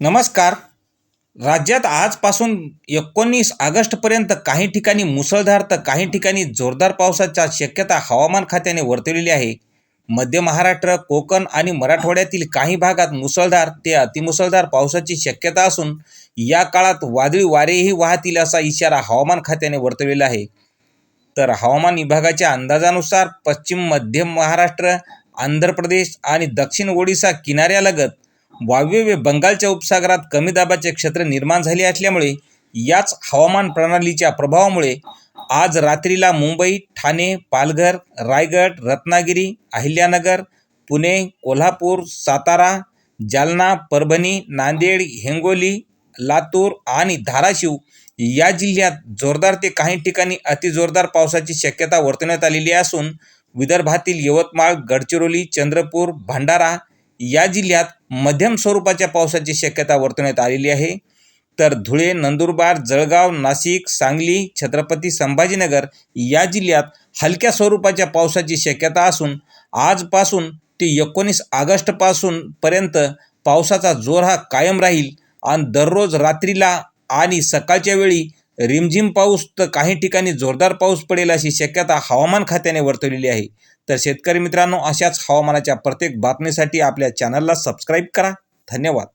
नमस्कार. राज्यात आजपासून एकोणीस ऑगस्टपर्यंत काही ठिकाणी मुसळधार तर काही ठिकाणी जोरदार पावसाच्या शक्यता हवामान खात्याने वर्तवलेली आहे. मध्य महाराष्ट्र कोकण आणि मराठवाड्यातील काही भागात मुसळधार ते अतिमुसळधार पावसाची शक्यता असून या काळात वादळी वारेही वाहतील असा इशारा हवामान खात्याने वर्तवलेला आहे. तर हवामान विभागाच्या अंदाजानुसार पश्चिम मध्य महाराष्ट्र आंध्र प्रदेश आणि दक्षिण ओडिसा किनाऱ्यालगत वायव्य बंगालच्या उपसागरात कमी दाबाचे क्षेत्र निर्माण झाले असल्यामुळे याच हवामान प्रणालीच्या प्रभावामुळे आज रात्रीला मुंबई ठाणे पालघर रायगड रत्नागिरी अहिल्यानगर पुणे कोल्हापूर सातारा जालना परभणी नांदेड हिंगोली लातूर आणि धाराशिव या जिल्ह्यात जोरदार ते काही ठिकाणी अतिजोरदार पावसाची शक्यता वर्तवण्यात आलेली असून विदर्भातील यवतमाळ गडचिरोली चंद्रपूर भंडारा या जिल्ह्यात मध्यम स्वरूपाच्या पावसाची शक्यता वर्तवण्यात आलेली आहे. तर धुळे नंदुरबार जळगाव नाशिक सांगली छत्रपती संभाजीनगर या जिल्ह्यात हलक्या स्वरूपाच्या पावसाची शक्यता असून आजपासून ते एकोणीस ऑगस्टपासून पर्यंत पावसाचा जोर हा कायम राहील. आणि दररोज रात्रीला आणि सकाळच्या वेळी रिमझिम पाऊस तर काही ठिकाणी जोरदार पाऊस पडेल अशी शक्यता हवामान खात्याने वर्तवलेली आहे. तर शेतकरी मित्रांनो अशाच हवामानाच्या प्रत्येक बातमीसाठी आपल्या चॅनलला सबस्क्राईब करा. धन्यवाद.